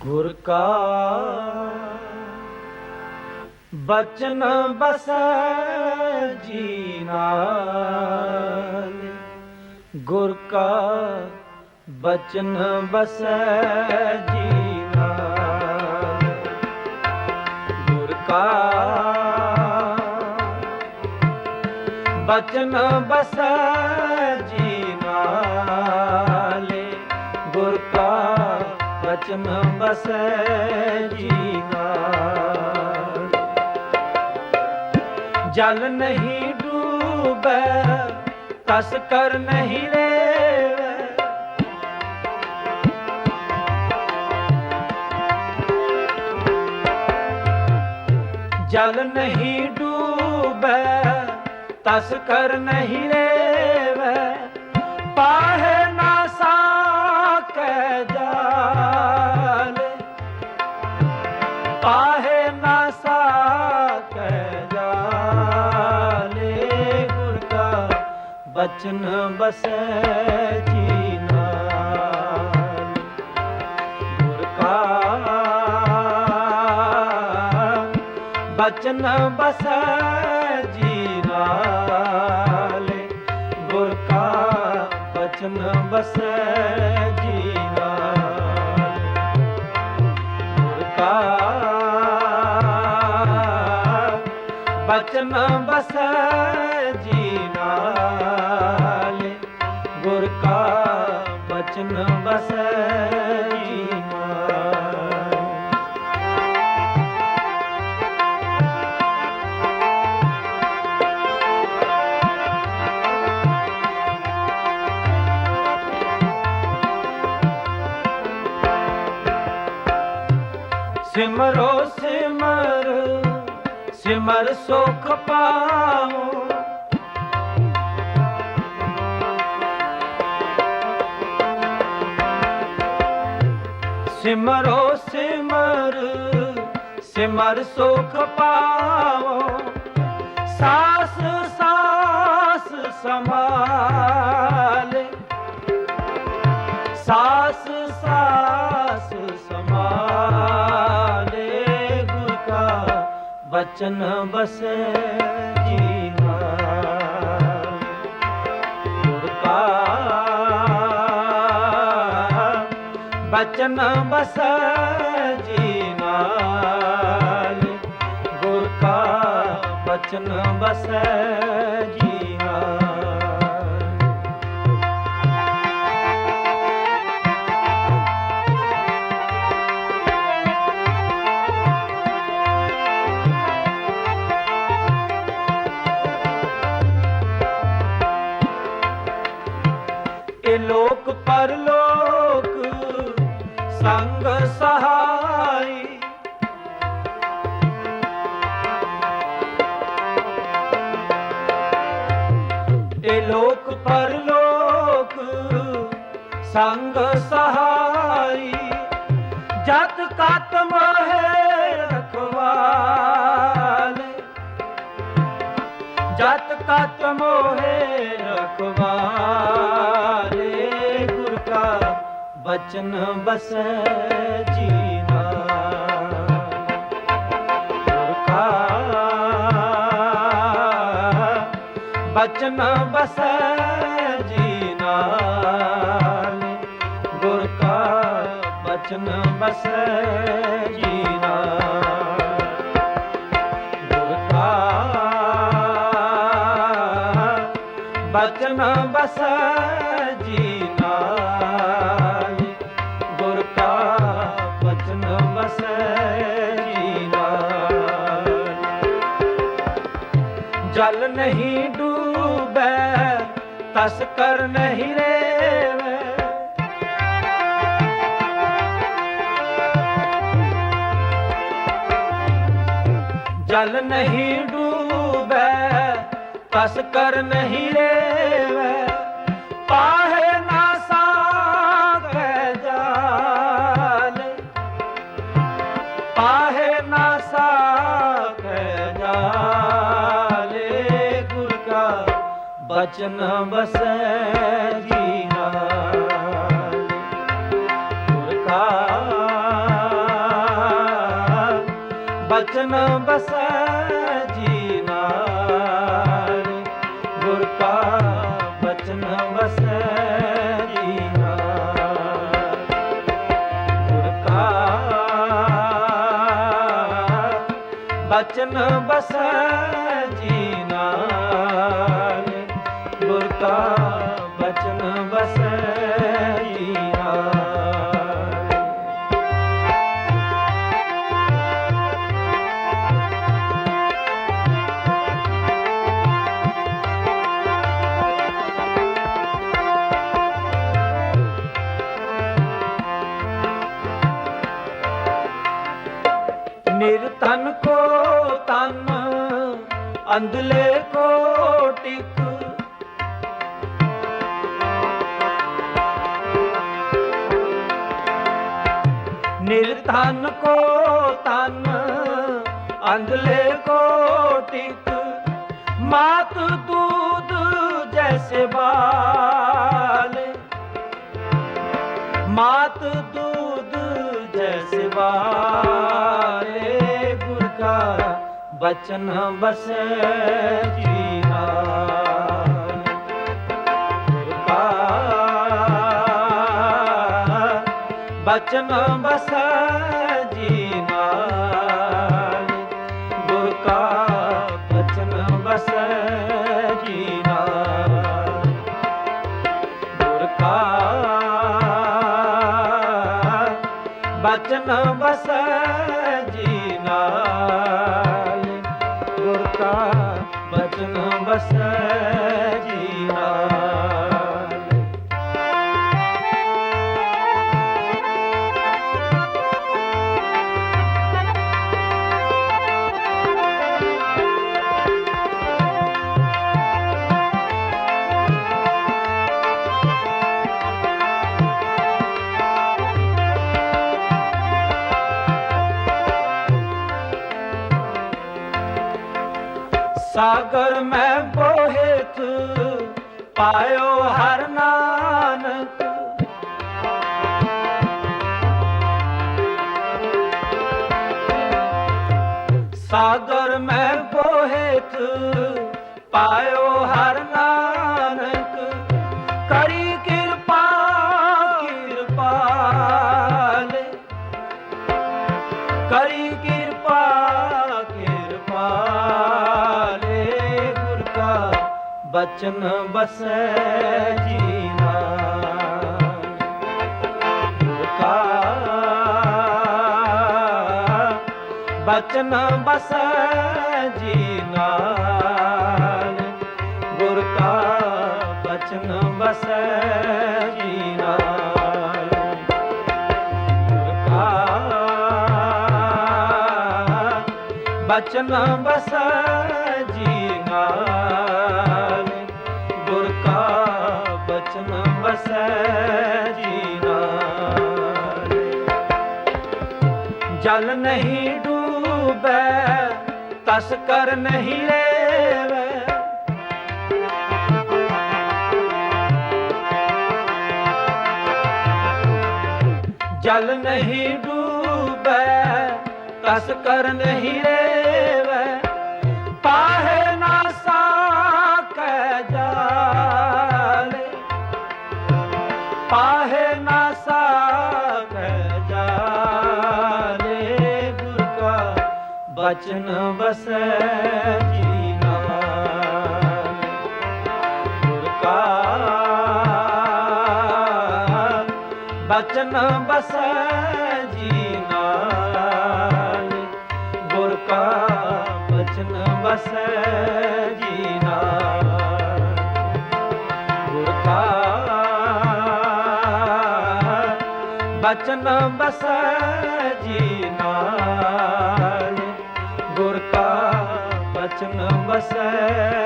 ਗੁਰ ਕਾ ਬਚਨ ਬਸੈ ਜੀ ਨਾਲ ਗੁਰ ਕਾ ਬਚਨ ਬਸੈ ਜੀ ਗੁਰ ਕਾ ਬਚਨ ਬਸੈ ਬਚਨ ਬਸੈ ਜੀ ਨਾਲ ਜਲ ਨਹੀਂ ਡੂਬੈ ਤਸ ਕਰ ਨਹੀਂ ਰੇਵੈ। ਜਲ ਨਹੀਂ ਡੂਬੈ ਤਸ ਕਰ ਨਹੀਂ ਰੇਵੈ। ਪਾਹੇ ਬਚਨ ਬਸੈ ਜੀ ਨਾਲ ਗੁਰ ਕਾ ਬਚਨ ਬਸੈ ਜੀ ਨਾਲ ਗੁਰ ਕਾ ਬਚਨ ਬਸੈ ਜੀ ਨਾਲ ਗੁਰ ਕਾ ਬਚਨ ਬਸੈ ਜੀ ਨਾਲ ਬਚਨ ਬਸੈ ਸਿਮਰੋ ਸਿਮਰ ਸਿਮਰ ਸੁਖ ਪਾਓ ਸਿਮਰੋ ਸਿਮਰ ਸਿਮਰ ਸੁਖ ਪਾਓ ਸਾਸ ਸਾਸ ਸਮਾਲੇ ਸਾਸ ਸਾਸ ਸਮਾਲੇ ਗੁਰ ਕਾ ਬਚਨ ਬਸੈ ਜੀ। ਬਚਨ ਬਸ ਜੀ ਨਾਲ। ਗੁਰ ਕਾ ਬਚਨ ਬਸੈ ਜੀ ਸੰਗ ਸਹਾਈ। ਇਹ ਲੋਕ ਪਰਲੋਕ ਸੰਗ ਸਹਾਈ। ਜਤ ਕਤ ਮੋਹਿ ਰਖਵਾਲੇ। ਜਤ ਕਤ ਮੋਹਿ ਰਖਵਾਲੇ। ਬਚਨ ਬਸੈ ਜੀ ਨਾਲ ਗੁਰ ਕਾ ਬਚਨ ਬਸੈ ਜੀ ਨਾਲ ਗੁਰ ਕਾ ਬਚਨ ਬਸੈ ਜੀ ਨਾਲ ਗੁਰ ਕਾ ਬਚਨ ਬਸੈ ਜਲ ਨਹੀਂ ਡੂਬੈ, ਤਸ ਕਰ ਨਹੀਂ ਰੇਵੈ। ਜਲ ਨਹੀਂ ਡੂਬੈ, ਤਸ ਕਰ ਨਹੀਂ ਰੇਵੈ। ਪਾਹੇ ਵਚਨ ਬਸੈ ਜੀ ਨਾਲ ਗੁਰ ਕਾ ਬਚਨ ਬਸੈ ਜੀ ਨਾਲ ਗੁਰ ਕਾ ਬਚਨ ਬਸੈ ਜੀ ਨਾਲ ਗੁਰ ਕਾ ਬਚਨ ਬਸੈ ਜੀ ਬੰਦਲੇ ਕੋਟਿਕ ਨਿਰਧਨ ਕੋ ਤਨ ਅੰਧਲੇ ਕੋਟਿਕ ਮਾਤ ਦੂਧ ਜੈਸੇ ਬਾਲ ਮਾਤ ਦੂਧ ਜੈਸੇ ਬਾਲ ਬਚਨ ਵਸੈ ਜੀ ਨਾਲ ਕਿਰਪਾ ਬਚਨ ਬਸ ਜੀ ਨਾਲ ਗੁਰ ਕਾ ਬਚਨ ਵਸੈ ਜੀ ਨਾਲ ਗੁਰ ਕਾ ਬਚਨ ਵਸੈ ਗੁਰ ਕਾ ਬਚਨ ਸਾਗਰ ਮੈਂ ਬੋਹਿਤ ਪਾਇਓ ਹਰ ਨਾਨਕ। ਕਰੀ ਕਿਰਪਾ ਕਿਰਪਾਲੇ ਕਰੀ ਕਿਰਪਾ ਕਿਰਪਾਲੇ ਗੁਰ ਕਾ ਬਚਨ ਬਸੈ ਜੀ। ਬਚਨ ਬਸੈ ਜੀ ਨਾਲ। ਗੁਰ ਕਾ ਬਚਨ ਬਸੈ ਜੀ ਨਾਲ। ਕਾ ਬਚਨ ਬਸੈ ਜੀ ਨਾਲ। ਗੁਰ ਕਾ ਬਚਨ ਬਸੈ ਜੀ ਨਾਲ। ਜਲ ਨਹੀਂ ਡੂਬੈ ਤਸ ਕਰ ਨਹੀਂ ਰੇਵੈ। ਜਲ ਨਹੀਂ ਡੂਬੈ ਤਸ ਕਰ ਨਹੀਂ ਰੇਵੈ। ਪਾਹੇ ਬਚਨ ਬਸੈ ਜੀ ਨਾਲ ਗੁਰ ਕਾ ਬਚਨ ਬਸੈ ਜੀ ਨਾਲ ਗੁਰ ਕਾ ਬਚਨ ਬਸੈ ਜੀ ਨਾਲ ਗੁਰ ਕਾ ਬਚਨ ਬਸੈ ਬਚਨ